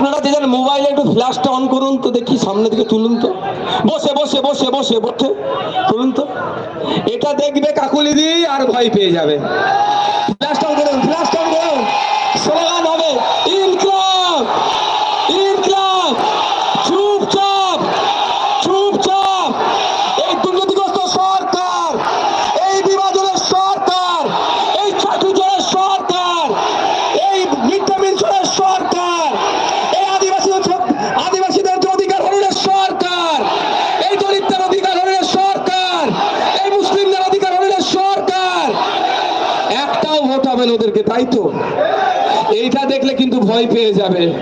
আপনারা যে মোবাইলে একটু ফ্ল্যাশটা অন করুন তো দেখি সামনে দিকে তুলুন তো। বসে বসে বসে বসে বসে, তুলুন তো। এটা দেখবে কাকুলি দি আর ভয় পেয়ে যাবে। ফ্ল্যাশটা অন করুন, ফ্ল্যাশটা অন করুন। স্লোগান হবে। ইনকলাব ইনকলাব চুপচাপ চুপচাপ এই দুর্নীতিগ্রস্ত সরকার এই বিভাজনের সরকার এই চাকরি চোরের সরকার এই মিড ডে মিল চোরের সরকার এই আদিবাসীদের ছ- আদিবাসীদের যে অধিকার হরণের সরকার এই দলিতদের অধিকার হরণের সরকার এই মুসলিমদের অধিকার হরণের সরকার একটাও ভোট হবে না ওদেরকে, তাই তো? এইটা দেখলে কিন্তু ভয় পেয়ে যাবে।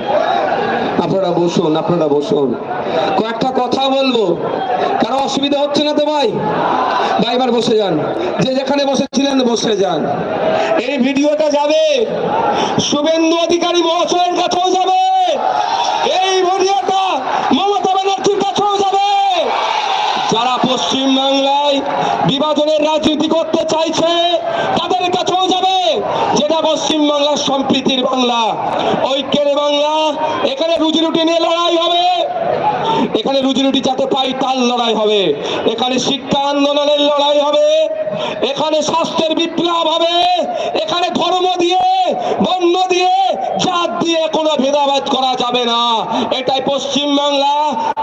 আপনারা বসুন আপনারা বসুন। কয়েকটা কথা বলব। কারও অসুবিধা হচ্ছে না তো ভাই? ভাই, এবার বসে যান। যে যেখানে বসেছিলেন, বসে যান। এই ভিডিওটা যাবে। শুভেন্দু অধিকারী মহাশয়ের কাছেও যাবে। এই ভিডিওটা মমতা ব্যানার্জির কাছেও যাবে। যারা পশ্চিম বাংলায় বিভাজনের রাজনীতি করতে চাইছে বাংলার সম্প্রীতির বাংলা, ঐক্যের বাংলা। এখানে রুজি রুটি নিয়ে লড়াই হবে। এখানে রুজি রুটি যাতে পাই, তার লড়াই হবে। এখানে শিক্ষা আন্দোলনের লড়াই হবে। এখানে স্বাস্থ্যের বিপ্লব হবে। এখানে ধর্ম দিয়ে বর্ণ দিয়ে, জাত দিয়ে কোনো ভেদাভেদ করা যাবে না। এটাই পশ্চিম বাংলা,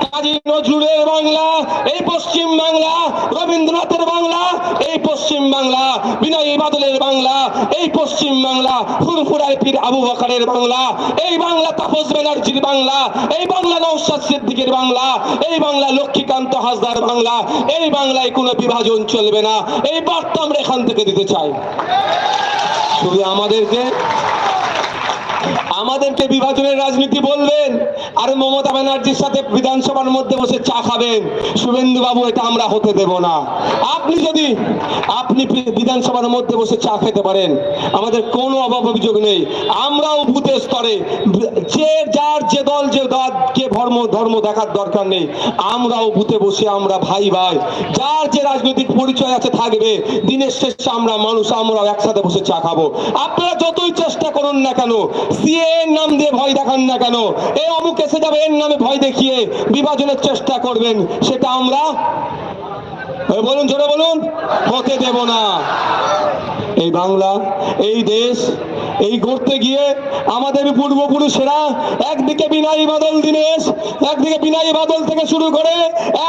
কাজী নজরুলের বাংলা, এই পশ্চিম বাংলা, রবীন্দ্রনাথের বাংলা, এই পশ্চিম বাংলা, বিনয় বাদলের বাংলা, এই পশ্চিম বাংলা, ফুরফুরার পীর আবু বকরের বাংলা, এই বাংলা তাপস ব্যানার্জির বাংলা, এই বাংলা নৌসাদ সিদ্দিকের বাংলা, এই বাংলা লক্ষ্মীকান্ত হাসদার বাংলা, এই বাংলায় কোনো বিভাজন চলবে না। এই বার্তা আমরা এখান থেকে দিতে চাই। শুধু আমাদেরকে আমাদেরকে বিভাজনের রাজনীতি বলবেন আর মমতা ব্যানার্জির সাথে বিধানসভার মধ্যে বসে চা খাবেন। শুভেন্দু বাবু এটা আমরা হতে দেব না। আপনি যদি, আপনি বিধানসভার মধ্যে বসে চা খেতে পারেন। আমাদের কোনো অভাব অভিযোগ নেই। আমরাও বুথের স্তরে, যে যার যে দল যে দল কে ধর্ম ধর্ম দেখার দরকার নেই। আমরাও বুথে বসে আমরা ভাই ভাই, যার যে রাজনৈতিক পরিচয় আছে থাকবে, দিনের শেষে আমরা মানুষ, আমরাও একসাথে বসে চা খাব। আপনারা যতই চেষ্টা করুন না কেন, সিএ নাম দিয়ে ভয় দেখান না কেন? এ অমুক এসে যাবে, এর নামে ভয় দেখিয়ে বিভাজনের চেষ্টা করবেন, সেটা আমরা বলুন, জোরে বলুন। হতে দেব না। এই বাংলা, এই দেশ, এই করতে গিয়ে আমাদের পূর্বপুরুষেরা একদিকে বিনাই বাদল দিনেশ, একদিকে বিনাই বাদল থেকে শুরু করে,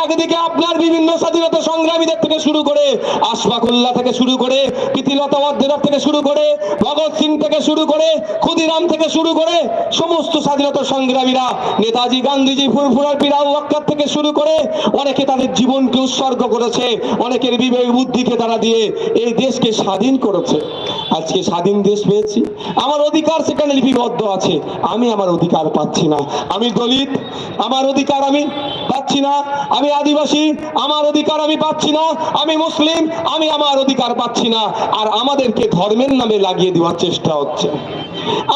একদিকে আপনার বিভিন্ন স্বাধীনতা সংগ্রামীদের থেকে শুরু করে, আশফাকুল্লাহ থেকে শুরু করে, প্রীতিলতা ওয়াদ্দেদার থেকে শুরু করে, ভগৎ সিং থেকে শুরু করে, ক্ষুদিরাম থেকে শুরু করে, সমস্ত স্বাধীনতা সংগ্রামীরা, নেতাজি, গান্ধীজি, ফুরফুরার পিরাউ থেকে শুরু করে, অনেকে তাদের জীবনকে উৎসর্গ করেছে। অনেকের বিবেক বুদ্ধিকে তারা দিয়ে এই দেশকে স্বাধীন করেছে। আজকে স্বাধীন দেশ পেয়েছি। আমার অধিকার সেখানে লিপিবদ্ধ আছে। আমি আমার অধিকার পাচ্ছি না। আমি দলিত। আমার অধিকার আমি পাচ্ছি না। আমি আদিবাসী, আমার অধিকার আমি পাচ্ছি না। আমি মুসলিম, আমি আমার অধিকার পাচ্ছি না। আর আমাদেরকে ধর্মের নামে লাগিয়ে দেওয়ার চেষ্টা হচ্ছে।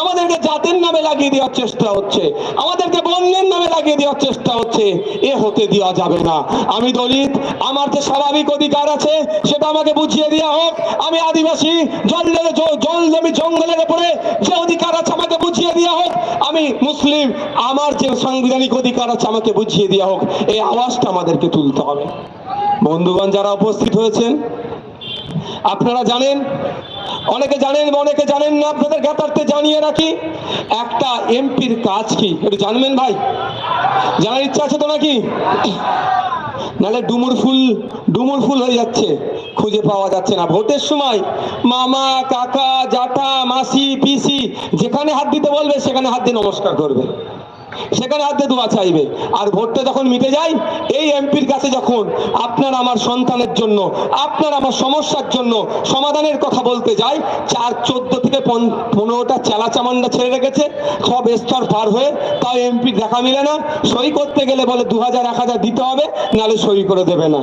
আমাদেরকে জাতের নামে লাগিয়ে দেওয়ার চেষ্টা হচ্ছে। আমাদেরকে বর্ণের নামে লাগিয়ে দেওয়ার চেষ্টা হচ্ছে। এ হতে দেওয়া যাবে না। আমি দলিত, আমার যে স্বাভাবিক অধিকার আছে, সেটা আমাকে বুঝিয়ে দেওয়া হোক। আমি আদিবাসী জলের জল জমি জঙ্গলের উপরে যে অধিকার আছে আমাকে বুঝিয়ে দেওয়া হোক। আমি মুসলিম, আমার যে সাংবিধানিক অধিকার আছে আমাকে বুঝিয়ে দেওয়া হোক। এই আওয়াজটা আমাদেরকে তুলতে হবে। বন্ধুগণ, যারা উপস্থিত হয়েছেন, আপনারা জানেন, অনেকে জানেন বা অনেকে জানেন না, আপনাদের জ্ঞাতার্থে জানিয়ে রাখি, একটা এমপির কাজ কি? একটু জানবেন ভাই? জানার ইচ্ছা আছে তো নাকি? নাহলে ডুমুর ফুল ডুমুর ফুল হয়ে যাচ্ছে। খুঁজে পাওয়া যাচ্ছে না। ভোটের সময় মামা, কাকা জাটা মাসি, পিসি, যেখানে হাত দিতে বলবে, সেখানে হাত দিয়ে নমস্কার করবে। সেখানে হাতে দোয়া চাইবে। আর ভোটটা যখন মিটে যায়, এই এমপির কাছে যখন আপনার আমার সন্তানের জন্য, আপনার আমার সমস্যার জন্য সমাধানের কথা বলতে যায় চার চোদ্দ থেকে পন- পনেরোটা চেলা চামান্ডা ছেড়ে রেখেছে, সব স্তর পার হয়ে তাও এমপির দেখা মিলে না। সই করতে গেলে বলে দু হাজার এক হাজার দিতে হবে, নাহলে সই করে দেবে না।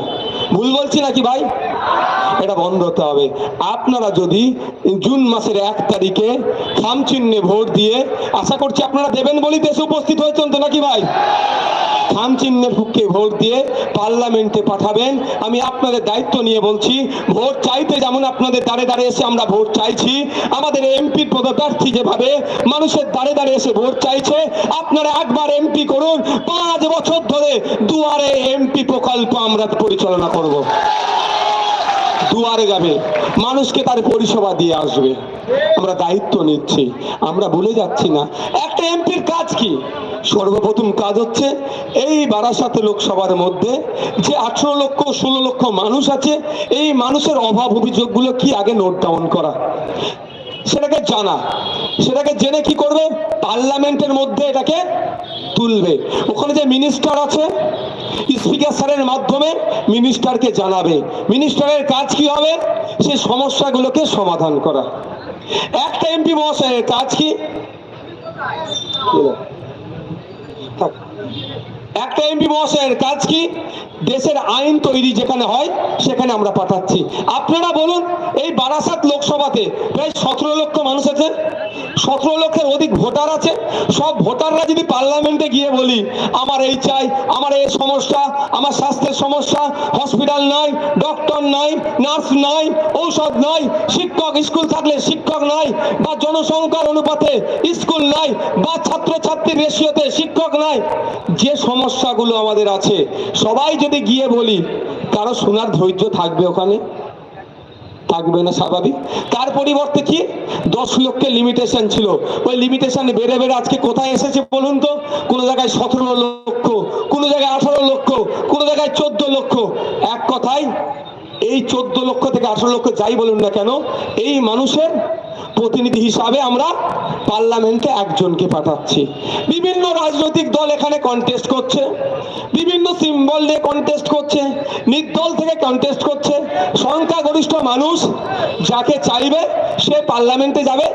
ভুল বলছি নাকি ভাই? এটা বন্ধ হতে হবে। আপনারা যদি জুন মাসের এক তারিখে খাম চিহ্নে ভোট দিয়ে, আশা করছি আপনারা দেবেন বলেই দেশে উপস্থিত হয়েছেন তো নাকি ভাই? খাম চিহ্নের পক্ষে ভোট দিয়ে পার্লামেন্টে পাঠাবেন। আমি আপনাদের দায়িত্ব নিয়ে বলছি, ভোট চাইতে যেমন আপনাদের দাঁড়ে দাঁড়ে এসে আমরা ভোট চাইছি, আমাদের এমপির পদপ্রার্থী যেভাবে মানুষের দাঁড়ে দাঁড়ে এসে ভোট চাইছে, আপনারা একবার এমপি করুন। পাঁচ বছর ধরে দুয়ারে এমপি প্রকল্প আমরা পরিচালনা করব। দুয়ারে যাবে। মানুষকে তার পরিষেবা দিয়ে আসবে। আমরা দায়িত্ব নিচ্ছি। আমরা ভুলে যাচ্ছি না। একটা এমপির কাজ কি? সর্বপ্রথম কাজ হচ্ছে এই বারাসাত লোকসভার মধ্যে যে আঠেরো লক্ষ, ষোলো লক্ষ মানুষ আছে, এই মানুষের অভাব অভিযোগগুলো কি আগে নোট ডাউন করা? সেটাকে জানা। সেটাকে জেনে কি করবে? পার্লামেন্টের মধ্যে এটাকে তুলবে। ওখানে যে মিনিস্টার আছে স্পিকার স্যারের মাধ্যমে মিনিস্টারকে জানাবে। মিনিস্টারের কাজ কি হবে? সে সমস্যাগুলোকে সমাধান করা। একটা এমপি মহাশয়ের কাজ কি। একটা এমপি মহাশয়ের কাজ কি? দেশের আইন তৈরি যেখানে হয়, সেখানে আমরা পাঠাচ্ছি। আপনারা বলুন, এই বারাসাত লোকসভাতে প্রায় সতেরো লক্ষ মানুষ আছে, সতেরো লক্ষের অধিক ভোটার আছে। সব ভোটাররা যদি পার্লামেন্টে গিয়ে বলি, আমার এই চাই, আমার এই সমস্যা, আমার স্বাস্থ্যের সমস্যা, হসপিটাল নাই, ডক্টর নাই, নার্স নাই, ঔষধ নাই, শিক্ষক, স্কুল থাকলে শিক্ষক নাই, বা জনসংখ্যার অনুপাতে স্কুল নাই, বা ছাত্রছাত্রীর রেশিওতে শিক্ষক নাই, যে সমস্যাগুলো আমাদের আছে। সবাই যদি গিয়ে বলি, কারও শোনার ধৈর্য থাকবে ওখানে? থাকবে না স্বাভাবিক। তার পরিবর্তে কি? দশ লক্ষের লিমিটেশন ছিল। ওই লিমিটেশন বেড়ে বেড়ে আজকে কোথায় এসেছে বলুন তো? কোনো জায়গায় সতেরো লক্ষ, কোনো জায়গায় আঠারো লক্ষ, কোনো জায়গায় চোদ্দ লক্ষ। এক কথায়, এই চোদ্দ লক্ষ থেকে আঠারো লক্ষ যাই বলুন না কেন, এই মানুষের প্রতিনিধি হিসাবে আমরা পার্লামেন্টে একজনকে পাঠাচ্ছি। বিভিন্ন রাজনৈতিক দল এখানে কন্টেস্ট করছে, বিভিন্ন সিম্বল নিয়ে কন্টেস্ট করছে, নির্দল থেকে কন্টেস্ট করছে। সংখ্যাগরিষ্ঠ মানুষ যাকে চাইবে সে পার্লামেন্টে যাবে,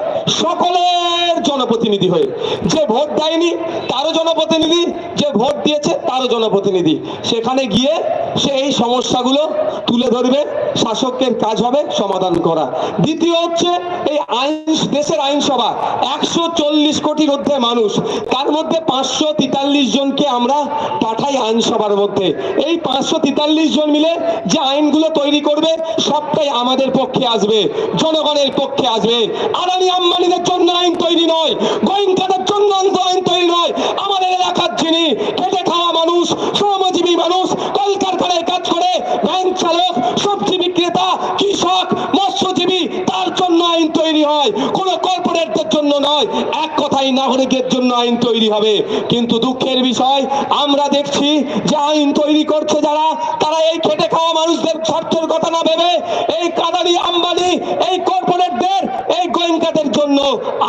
সকলের জনপ্রতিনিধি হয়ে। যে ভোট দেয়নি, তারও জনপ্রতিনিধি। যে ভোট দিয়েছে, তারও জনপ্রতিনিধি। সেখানে গিয়ে সে এই সমস্যাগুলো তুলে ধরবে। শাসকের কাজ হবে, সমাধান করা। দ্বিতীয় হচ্ছে, এই আইন দেশের আইনসভা, একশো চল্লিশ কোটির ঊর্ধ্বে মানুষ, তার মধ্যে পাঁচশো তেতাল্লিশ জনকে আমরা পাঠাই আইনসভার মধ্যে। এই পাঁচশো তেতাল্লিশ জন মিলে যে আইনগুলো তৈরি করবে, সবটাই আমাদের পক্ষে আসবে, জনগণের পক্ষে আসবে। আদানি আম্বানিদের জন্য আইন তৈরি নয়, গোয়েন্দাদের জন্য আইন তৈরি নয়। আমাদের এলাকার যিনি খেটে খাওয়া মানুষ, শ্রমজীবী মানুষ, কলকারখানায় কাজ করে ব্যাংক চালক, সবজি বিক্রেতা কৃষক মৎস্যজীবী তার জন্য আইন তৈরি হয়। কোনো কর্পোরেটদের জন্য নয়, এক কথাই নাগরিকের জন্য আইন তৈরি হবে। কিন্তু দুঃখের বিষয়, আমরা দেখছি যে আইন তৈরি করছে যারা, তারা এই খেটে খাওয়া মানুষদের স্বার্থের কথা না ভেবে এই কাদারি আম্বানি, এই কর্পোরেটদের এই গোয়েঙ্কাদের জন্য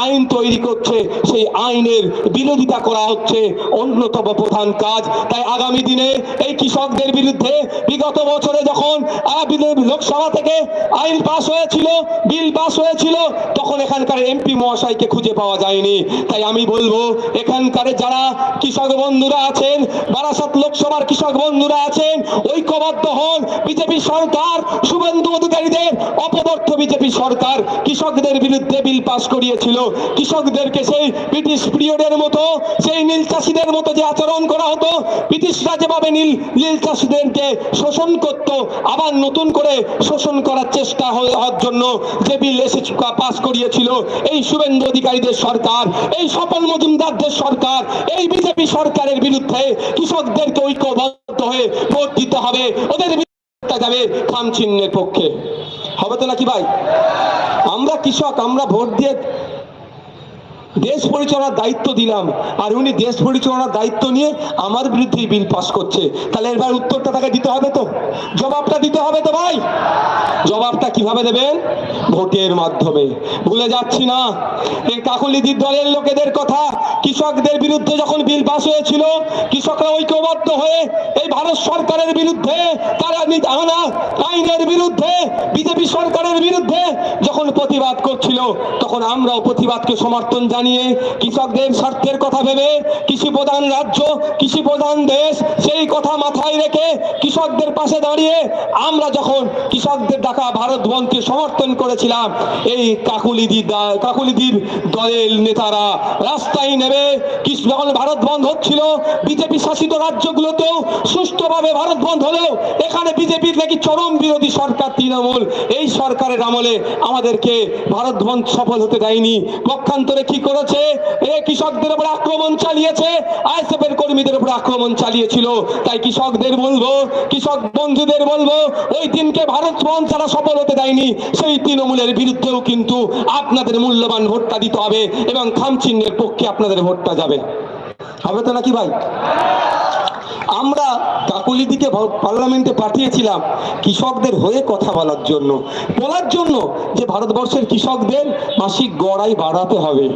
আইন তৈরি করছে। সেই আইনের বিরোধিতা করা হচ্ছে অন্যতম প্রধান কাজ। তাই আগামী দিনে এই কৃষকদের বিরুদ্ধে বিগত বছরে যখন লোকসভা থেকে আইন পাশ হয়েছিল, বিল পাশ হয়েছিল তখন এখানকার এমপি মহাশয়কে খুঁজে পাওয়া যায়নি। তাই আমি বলব, এখানকার যারা কৃষক বন্ধুরা আছেন, বারাসাত লোকসভার কৃষক বন্ধুরা আছেন, ঐক্যবদ্ধ হন। বিজেপি সরকার, শুভেন্দু অধিকারীদের অপদর্থ বিজেপি সরকার কৃষকদের বিরুদ্ধে বিল পাস করিয়েছিল। কৃষকদেরকে সেই ব্রিটিশ পিরিয়ডের মতো, সেই নীল চাষিদের মতো যে আচরণ করা হতো, ব্রিটিশরা যেভাবে নীল নীল চাষিদেরকে শোষণ করত, আবার নতুন করে শোষণ করার চেষ্টা হওয়ার জন্য যে বিল এসে পাস করিয়েছিল। এই শুভেন্দু অধিকারীদের সরকার, এই সফল মজুমদারদের সরকার, এই বিজেপি সরকারের বিরুদ্ধে কৃষকদেরকে ঐক্যবদ্ধ হয়ে ভোট দিতে হবে। ওদের যাবে খাম চিহ্নের পক্ষে। হবে তো নাকি ভাই? আমরা কৃষক, আমরা ভোট দিয়ে দেশ পরিচালনার দায়িত্ব দিলাম, আর উনি দেশ পরিচালনার দায়িত্ব নিয়ে আমার বিরুদ্ধে বিল পাস করছে। তাহলে এবার উত্তরটা তাকে দিতে হবে তো? জবাবটা দিতে হবে তো ভাই? জবাবটা কীভাবে দেবেন? ভোটের মাধ্যমে। ভুলে যাচ্ছি না। এই কাকলিদির দলের লোকেদের কথা, কৃষকদের বিরুদ্ধে যখন বিল পাস হয়েছিল, কৃষকরা ঐক্যবদ্ধ হয়ে এই ভারত সরকারের বিরুদ্ধে, তারা আনা আইনের বিরুদ্ধে, বিজেপি সরকারের বিরুদ্ধে যখন প্রতিবাদ করছিল, তখন আমরাও প্রতিবাদকে সমর্থন জানি নিয়ে কৃষকদের স্বার্থের কথা ভেবে কৃষি প্রধান রাজ্য, কৃষি প্রধান দেশ, সেই কথা মাথায় রেখে কৃষকদের পাশে দাঁড়িয়ে আমরা যখন কৃষকদের ডাকা ভারত সমর্থন করেছিলাম, এই কাকুলিদি কাকুলিদির দলের নেতারা রাস্তায় নেবে যখন ভারত বন্ধ হচ্ছিল, বিজেপি শাসিত রাজ্যগুলোতেও সুষ্ঠুভাবে ভারত বন্ধ হলেও এখানে বিজেপির নাকি চরম বিরোধী সরকার তৃণমূল। এই সরকারের আমলে আমাদেরকে ভারত বন্ধ সফল হতে দেয়নি। পক্ষান্তরে কি করেছে। এ কৃষকদের উপর আক্রমণ চালিয়েছে। আইএসএফ এর কর্মীদের উপর আক্রমণ চালিয়েছিল। তাই কৃষকদের বলব, কৃষক বন্ধুদের বলব, ওই দিনকে ভারত বন্ধ ছাড়া সফল হতে দেয়নি, সেই তৃণমূলের বিরুদ্ধেও কিন্তু আপনাদের মূল্যবান ভোটটা দিতে হবে এবং খামচিহ্নের পক্ষে আপনাদের ভোটটা যাবে। হবে তো নাকি ভাই? আমরা কাকুলিদিকে পার্লামেন্টে পাঠিয়েছিলাম কৃষকদের হয়ে কথা বলার জন্য। বলার জন্য যে ভারতবর্ষের কৃষকদের মাসিক গড়াই বাড়াতে হবে।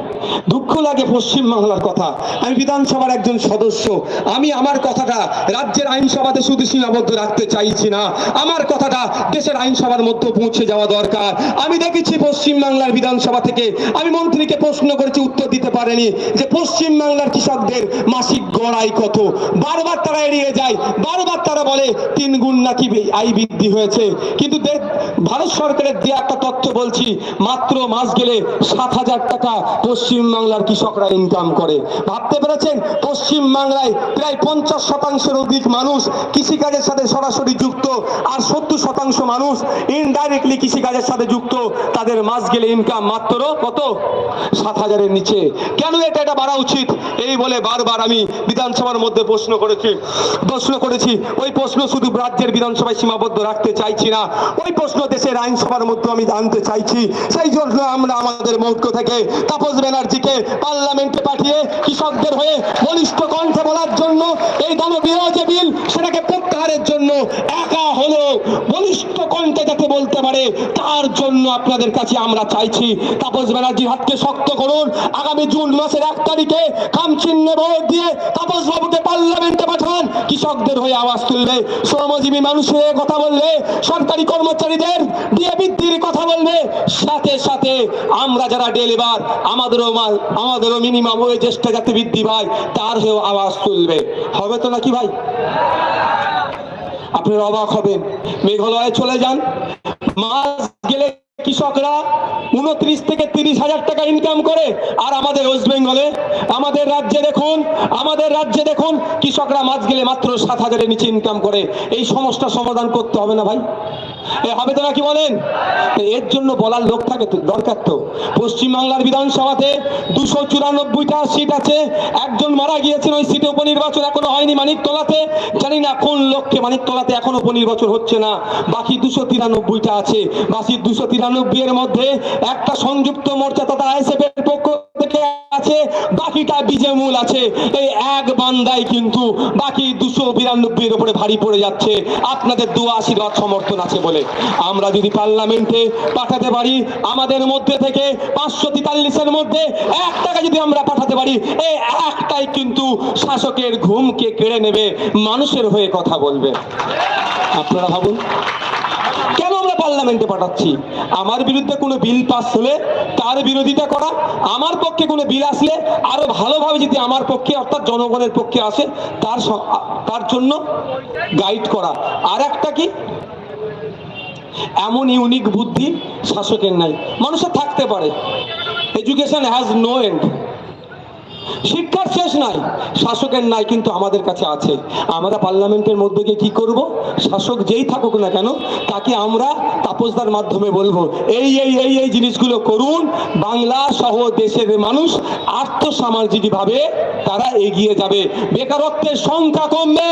দুঃখ লাগে পশ্চিম বাংলার কথা। আমি বিধানসভার একজন সদস্য। আমি আমার কথাটা রাজ্যের আইনসভাতে শুধু সীমাবদ্ধ রাখতে চাইছি না। আমার কথাটা দেশের আইনসভার মধ্যে পৌঁছে যাওয়া দরকার। আমি দেখেছি পশ্চিম বাংলার বিধানসভা থেকে আমি মন্ত্রীকে প্রশ্ন করেছি, উত্তর দিতে পারেনি যে পশ্চিম বাংলার কৃষকদের মাসিক গড়াই কত? বারবার তারা এড়িয়ে যায়। বারবার তারা বলে, তিন গুণ নাকি আয় বৃদ্ধি হয়েছে। কিন্তু ভারত সরকারের দেওয়া একটা তথ্য বলছি, মাত্র মাস গেলে সাত হাজার টাকা পশ্চিম বাংলার কৃষকরা ইনকাম করে। ভাবতে পেরেছেন? পশ্চিম বাংলায় প্রায় পঞ্চাশ শতাংশের অধিক মানুষ কৃষিকাজের সাথে সরাসরি যুক্ত, আর সত্তর শতাংশ মানুষ ইনডাইরেক্টলি কৃষিকাজের সাথে যুক্ত। তাদের মাস গেলে ইনকাম মাত্র কত? সাত হাজারের নিচে। কেন এটা এটা বাড়া উচিত? এই বলে বারবার আমি বিধানসভার মধ্যে প্রশ্ন করেছি। প্রশ্ন করেছি, ওই প্রশ্ন শুধু রাজ্যের বিধানসভায় সীমাবদ্ধ রাখতে চাইছি না, ওই প্রশ্ন দেশের আইনসভার মধ্যে আমি জানতে চাইছি। সেই জন্য আমরা আমাদের মৌক্য থেকে তাপস ব্যানার্জিকে পার্লামেন্টে পাঠিয়ে কৃষকদের হয়ে বলিষ্ঠ কণ্ঠে বলার জন্য এই দানবীয় যে বিল, সেটাকে প্রত্যাহারের জন্য একা হলো বলিষ্ঠ কণ্ঠে যাতে বলতে পারে, তার জন্য আপনাদের কাছে আমরা চাইছি। তাপস ব্যানার্জির হাতকে শক্ত করুন। আগামী জুন মাসের এক তারিখে খাম চিহ্নে ভোট দিয়ে তাপস বাবুকে পার্লামেন্টে পাঠান। কৃষকদের হয়ে আওয়াজ তুলবে শ্রমজীবী মানুষের কথা বললে, সরকারি কর্মচারীদের দিয়ে বৃদ্ধির কথা বলবে সাথে সাথে আমরা যারা ডেলিভার, আমাদেরও আমাদেরও মিনিমাম ওয়েজেসটা যাতে বৃদ্ধি পায়, তার হয়েও আওয়াজ তুলবে। হবে তো নাকি ভাই? আপনার অবাক হবেন। মেঘালয়ে চলে যান। মাছ গেলে কৃষকরা উনত্রিশ থেকে তিরিশ হাজার টাকা ইনকাম করে। আর আমাদের ওয়েস্ট বেঙ্গলে আমাদের রাজ্যে দেখুন, আমাদের রাজ্যে দেখুন, কৃষকরা মাছ গেলে মাত্র সাত হাজারের নিচে ইনকাম করে। এই সমস্যা সমাধান করতে হবে না ভাই। এ হবে তো নাকি বলেন? এর জন্য বলার লোক থাকে দরকার তো। পশ্চিমবাংলার বিধানসভাতে দুশো চুরানব্বইটা সিট আছে, একজন মারা গিয়েছেন ওই সিটে উপনির্বাচন এখনও হয়নি মানিকতলাতে। জানি না কোন লোককে মানিকতলাতে এখনও উপনির্বাচন হচ্ছে না। বাকি দুশো তিরানব্বইটা আছে। বাকি দুশো তিরানব্বই এর মধ্যে একটা সংযুক্ত মোর্চা তথা আইএসএফ এর পক্ষ থেকে আছে, বাকিটা বিজেমূল আছে। এই এক বান্দাই কিন্তু বাকি দুশো বিরানব্বই এর উপরে ভারী পড়ে যাচ্ছে। আপনাদের দু আশীর্বাদ সমর্থন আছে বলে আমরা যদি পার্লামেন্টে পাঠাতে পারি, আমাদের মধ্যে থেকে পাঁচশো তেতাল্লিশের মধ্যে এক টাকা যদি আমরা পাঠাতে পারি এই একটাই কিন্তু শাসকের ঘুমকে কেড়ে নেবে, মানুষের হয়ে কথা বলবে। আপনারা ভাবুন, কেন আমরা পার্লামেন্টে পাঠাচ্ছি? আমার বিরুদ্ধে কোনো বিল পাস হলে তার বিরোধিতা করা? আমার পক্ষে কোনো বিল আসলে আরও ভালোভাবে যদি আমার পক্ষে, অর্থাৎ জনগণের পক্ষে আসে, তার তার জন্য গাইড করা। আর একটা কি? এমন ইউনিক বুদ্ধি শাসকের নাই। মানুষের থাকতে পারে। এডুকেশন হ্যাজ নো এন্ড শিক্ষার শেষ নাই, শাসকের নাই কিন্তু আমাদের কাছে আছে। আমরা পার্লামেন্টের মধ্যে গিয়ে কি করব? শাসক যেই থাকুক না কেন, তাকে আমরা তাপসদার মাধ্যমে বলব, এই এই এই এই জিনিসগুলো করুন, বাংলা সহ দেশের মানুষ আর্থসামাজিকভাবে তারা এগিয়ে যাবে। বেকারত্বের সংখ্যা কমবে।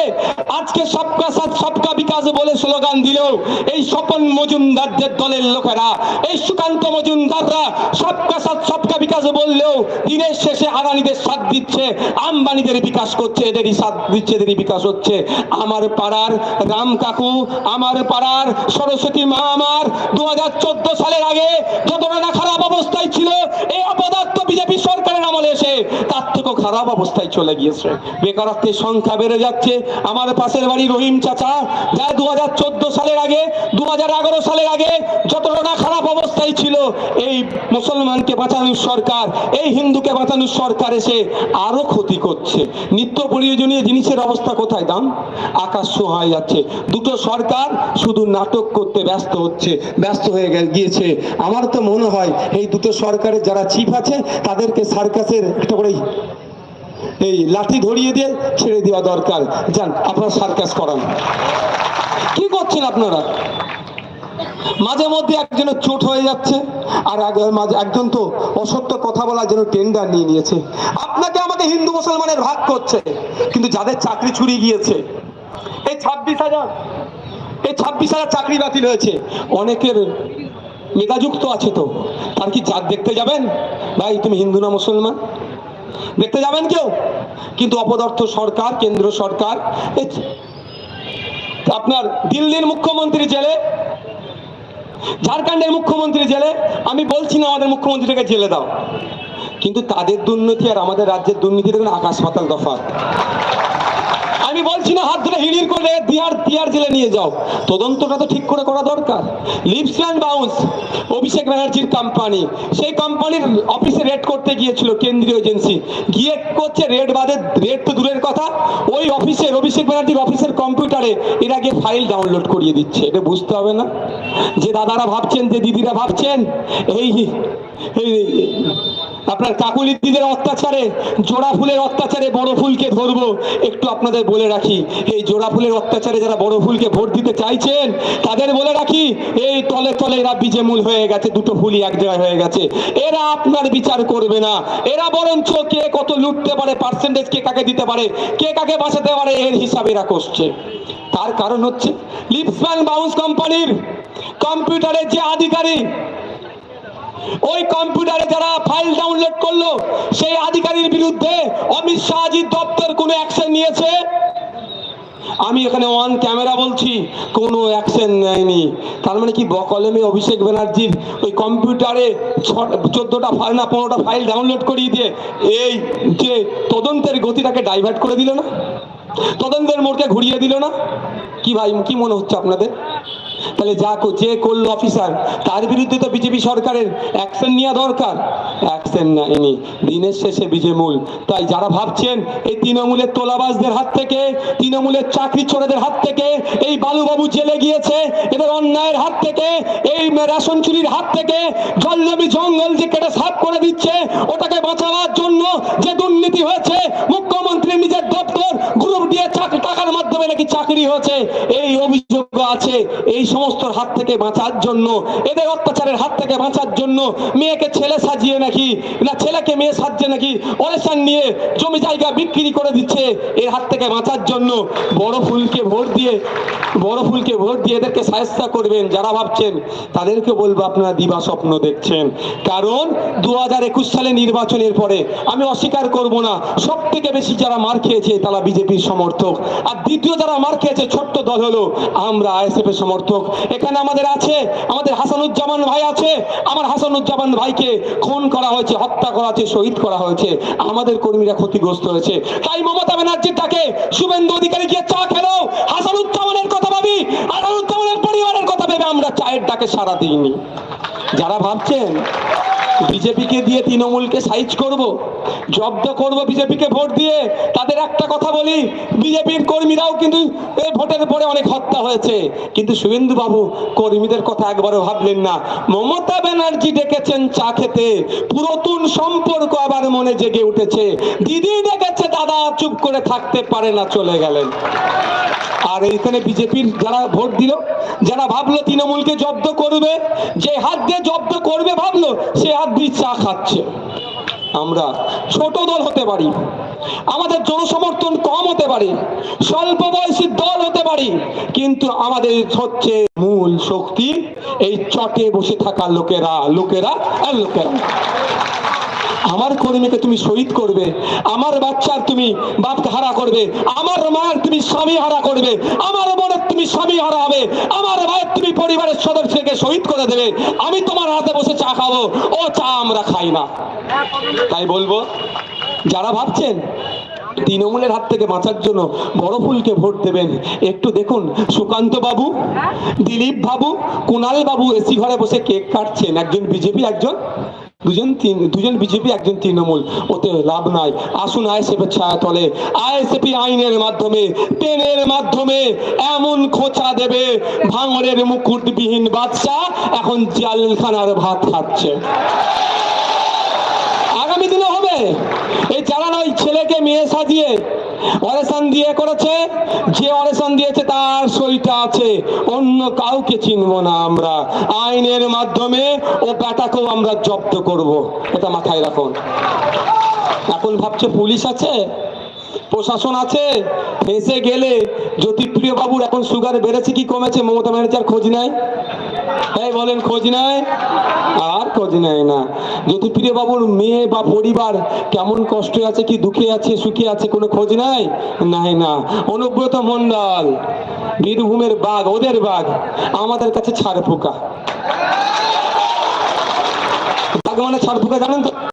আজকে সবকা সাথ, সবকা বিকাশ বলে স্লোগান দিলেও এই স্বপন মজুমদারদের দলের লোকেরা, এই সুকান্ত মজুমদাররা সবকা সাথ, সবকা বিকাশ বললেও দিনের শেষে আদানিদের সাথ দিচ্ছে, আম্বানিদের বিকাশ করছে, এদেরই সাথ দিচ্ছে, এদেরই বিকাশ হচ্ছে। আমার পাড়ার রাম কাকু, আমার পাড়ার সরস্বতী মা আমার, দুহাজার চোদ্দ সালের আগে যতটা না খারাপ অবস্থায় ছিল, এই অপদার্থ বিজেপি সরকারের আমলে এসে তার থেকেও খারাপ অবস্থায় চলে গিয়েছে। বেকারত্বের সংখ্যা বেড়ে যাচ্ছে। আমার পাশের বাড়ি রহিম চাচা, যা দু হাজার চোদ্দ সালের আগে দু হাজার এগারো সালের আগে যতটা না খারাপ অবস্থায় ছিল, এই মুসলমানকে বাঁচানোর সরকার, এই হিন্দুকে বাঁচানোর সরকার এসে আরও ক্ষতি করছে। নিত্য প্রয়োজনীয় জিনিসের অবস্থা কোথায়, দাম? আকাশ ছোঁয়া যাচ্ছে। দুটো সরকার শুধু নাটক করতে ব্যস্ত হচ্ছে, ব্যস্ত হয়ে গিয়েছে। আমার তো মনে হয় এই দুটো সরকারের যারা চিফ আছে, তাদেরকে সার্কাসের একটা করে এই লাঠি ধরিয়ে দিয়ে ছেড়ে দেওয়া দরকার। যান, আপনারা সার্কাস করান। কি করছেন আপনারা? মাঝে মধ্যে একজনের চোট হয়ে যাচ্ছে, আর মাঝে একজন তো অসত্য কথা বলার জন্য টেন্ডার নিয়ে নিয়েছে। আপনাকে আমাকে হিন্দু মুসলমানের ভাগ করছে, কিন্তু যাদের চাকরি ছুরি গিয়েছে এই ছাব্বিশ হাজার এই ছাব্বিশ হাজার চাকরি বাতিল হয়েছে। অনেকের মেধাযুক্ত আছে তো, তার কি জাত দেখতে যাবেন? ভাই, তুমি হিন্দু না মুসলমান? দেখতে যাবেন কেউ? কিন্তু অপদার্থ সরকার, কেন্দ্র সরকার আপনার দিল্লির মুখ্যমন্ত্রী জেলে ঝাড়খণ্ডের মুখ্যমন্ত্রী জেলে, আমি বলছি না আমাদের মুখ্যমন্ত্রীটাকে জেলে দাও। কিন্তু তাদের দুর্নীতি আর আমাদের রাজ্যের দুর্নীতি দেখুন, আকাশ পাতাল তফাৎ। আমি বলছি না, হাত ধরে হিড়ির করে দিয়ার দিয়ার জেলে নিয়ে যাও। তদন্তটা তো ঠিক করে করা দরকার। লিপস অ্যান্ড বাউন্স, অভিষেক ব্যানার্জির কোম্পানি সেই কোম্পানির অফিসে রেড করতে গিয়েছিল কেন্দ্রীয় এজেন্সি গিয়ে করছে রেড বাদে রেড তো দূরের কথা। ওই অফিসের অভিষেক ব্যানার্জির অফিসের কম্পিউটারে এর আগে ফাইল ডাউনলোড করিয়ে দিচ্ছে। এটা বুঝতে হবে না? যে দাদারা ভাবছেন, যে দিদিরা ভাবছেন, এই এই আপনার কাকুলি দিদির অত্যাচারে, জোড়া ফুলের অত্যাচারে বড় ফুলকে ধরবো। একটু আপনাদের বলে রাখি, এই জোড়া ফুলের অত্যাচারে যারা বড় ফুলকে ভোট দিতে চাইছেন, তাদের বলে রাখি, এই তলে তলে এরা বিজে মূল হয়ে গেছে, দুটো ফুলই এক জায়গায় হয়ে গেছে। এরা আপনার বিচার করবে না। এরা বরঞ্চ কে কত লুটতে পারে পার্সেন্টেজ কে কাকে দিতে পারে, কে কাকে বাঁচাতে পারে, এর হিসাবে এরা করছে। তার কারণ হচ্ছে লিপসম্যান বাউন্স কোম্পানির কম্পিউটারের যে আধিকারিক ওই কম্পিউটারে যারা ফাইল ডাউনলোড করল, সেই আধিকারির বিরুদ্ধে অমিত শাহজির দপ্তর কোনো অ্যাকশন নিয়েছে? আমি এখানে ওয়ান ক্যামেরা বলছি, কোনো অ্যাকশন নেয়নি। তার মানে কি বকলমে অভিষেক ব্যানার্জির ওই কম্পিউটারে চোদ্দটা ফাইল না, পনেরোটা ফাইল ডাউনলোড করিয়ে দিয়ে এই যে তদন্তের গতিটাকে ডাইভার্ট করে দিল না? তদন্তের মোড়কে ঘুরিয়ে দিল না? কি ভাই, কি মনে হচ্ছে আপনাদের? তাহলে যা যে করল অফিসার তার বিরুদ্ধে তো বিজেপি সরকারের অ্যাকশন নেওয়া দরকার। অ্যাকশন নেয়নি। দিনের শেষে বিজেমূল তাই যারা ভাবছেন এই তৃণমূলের তোলাবাজদের হাত থেকে, তৃণমূলের চাকরি চোরেদের হাত থেকে, এই বালুবাবু জেলে গিয়েছে, এদের অন্যায়ের হাত থেকে, এই রেশন চুরির হাত থেকে, জলজমি জঙ্গল যে কেটে সাফ করে দিচ্ছে, ওটাকে বাঁচাবার জন্য যে দুর্নীতি হয়েছে, মুখ্যমন্ত্রী নিজের দপ্তর গ্রুপ দিয়ে টাকার মাধ্যমে নাকি চাকরি হয়েছে, এই অভিযোগ আছে এই সমস্ত হাত থেকে বাঁচার জন্য। এদের অত্যাচারের হাত থেকে বাঁচার জন্য মেয়েকে ছেলে সাজিয়ে নাকি, না ছেলেকে মেয়ে সাজছে নাকি অরেশন নিয়ে জমি জায়গা বিক্রি করে দিচ্ছে এর হাত থেকে বাঁচার জন্য। বড় ফুলকে ভোট দিয়ে, বড় ফুলকে ভোট দিয়ে এদেরকে সাহায্য করবেন। যারা ভাবছেন, তাদেরকে বলব আপনারা দিবা স্বপ্ন দেখছেন। কারণ দু হাজার একুশ সালে নির্বাচনের পরে আমি অস্বীকার করব না। সব থেকে বেশি যারা মার খেয়েছে তারা বিজেপির সমর্থক। আর দ্বিতীয় যারা মার খেয়েছে ছোট্ট দল হলো আমরা। আইএসএফ এর সমর্থক। এখানে আমাদের আছে, আমাদের হাসানুজ্জামান ভাই আছে। আমার হাসানুজ্জামান ভাইকে খুন করা হয়েছে, হত্যা করা হয়েছে, শহীদ করা হয়েছে। আমাদের কর্মীরা ক্ষতিগ্রস্ত হয়েছে। তাই মমতা ব্যানার্জি ডাকে শুভেন্দু অধিকারী গিয়ে চা খেলো। হাসানুজ্জামানের কথা ভাবি, হাসানুজ্জামানের পরিবারের কথা ভেবে আমরা চায়ের ডাকে সারা দিইনি। যারা ভাবছেন বিজেপিকে দিয়ে তৃণমূলকে সাইজ করব, জব্দ করব বিজেপিকে ভোট দিয়ে। তাদের একটা কথা বলি, বিজেপির কর্মীরাও কিন্তু এই ভোটের পরে অনেক হত্যা হয়েছে। কিন্তু শুভেন্দু বাবু কর্মীদের কথা একবারও ভাবলেন না। মমতা ব্যানার্জি ডেকেছেন চা খেতে, পুরাতন সম্পর্ক আবার মনে জেগে উঠেছে। দিদি ডেকেছে, দাদা চুপ করে থাকতে পারে না, চলে গেলেন। আর এইখানে বিজেপির যারা ভোট দিল, যারা ভাবলো তৃণমূলকে জব্দ করবে, যে হাত দিয়ে জব্দ করবে ভাবলো, সে হাত দিয়ে চা খাচ্ছে। আমরা ছোট দল হতে পারি, আমাদের জনসমর্থন কম হতে পারে, স্বল্প বয়সী দল হতে পারি, কিন্তু আমাদের হচ্ছে মূল শক্তি এই চটে বসে থাকা লোকেরা লোকেরা আর লোকেরা। আমার কর্মীকে তুমি শহীদ করবে, আমার বাচ্চার তুমি বাপকে হারা করবে, আমার মায়ের তুমি স্বামী হারা করবে, আমার বোনের তুমি স্বামী হারা হবে, আমার ভাইয়ের তুমি পরিবারের সদস্যকে শহীদ করে দেবে, আমি তোমার হাতে বসে চা খাব, ও চা আমরা খাই না। তাই বলব, যারা ভাবছেন তৃণমূলের হাত থেকে বাঁচার জন্য বড় ফুলকে ভোট দেবেন, একটু দেখুন, সুকান্ত বাবু, দিলীপ বাবু কুণাল বাবু এসি ঘরে বসে কেক কাটছেন, একজন বিজেপি একজন। দুজন তিন দুজন বিজেপি, একজন তৃণমূল। ওতে লাভ নাই। আসুন আইএসএফের ছায়া তলে আইএসএফি আইনের মাধ্যমে ট্রেনের মাধ্যমে এমন খোঁচা দেবে। ভাঙরের মুকুটবিহীন বাদশা এখন জালখানার ভাত খাচ্ছে। আগামী দিনে হবে। এই যারা না ওই ছেলেকে মেয়ে সাজিয়ে অরেশন দিয়ে করেছে। যে অরেশন দিয়েছে, তার সইটা আছে। অন্য কাউকে চিনব না আমরা। আইনের মাধ্যমে ও ব্যাটাকেও আমরা জব্দ করব। এটা মাথায় রাখুন। এখন ভাবছে পুলিশ আছে? প্রশাসন আছে ফেসে গেলে জ্যোতিপ্রিয় বাবুর এখন সুগার বেড়েছে, কি কমেছে? মমতা ব্যানার্জির খোঁজ নাই এই বলেন, খোঁজ নাই আর খোঁজ নেয় না। জ্যোতিপ্রিয় বাবুর মেয়ে বা পরিবার কেমন কষ্টে আছে, কি দুঃখে আছে, সুখে আছে, কোনো খোঁজ নাই নাই না। অনুব্রত মন্ডল বীরভূমের বাঘ, ওদের বাঘ, আমাদের কাছে ছাড় পোকা বাঘ মানে ছাড় পোকা জানেন তো?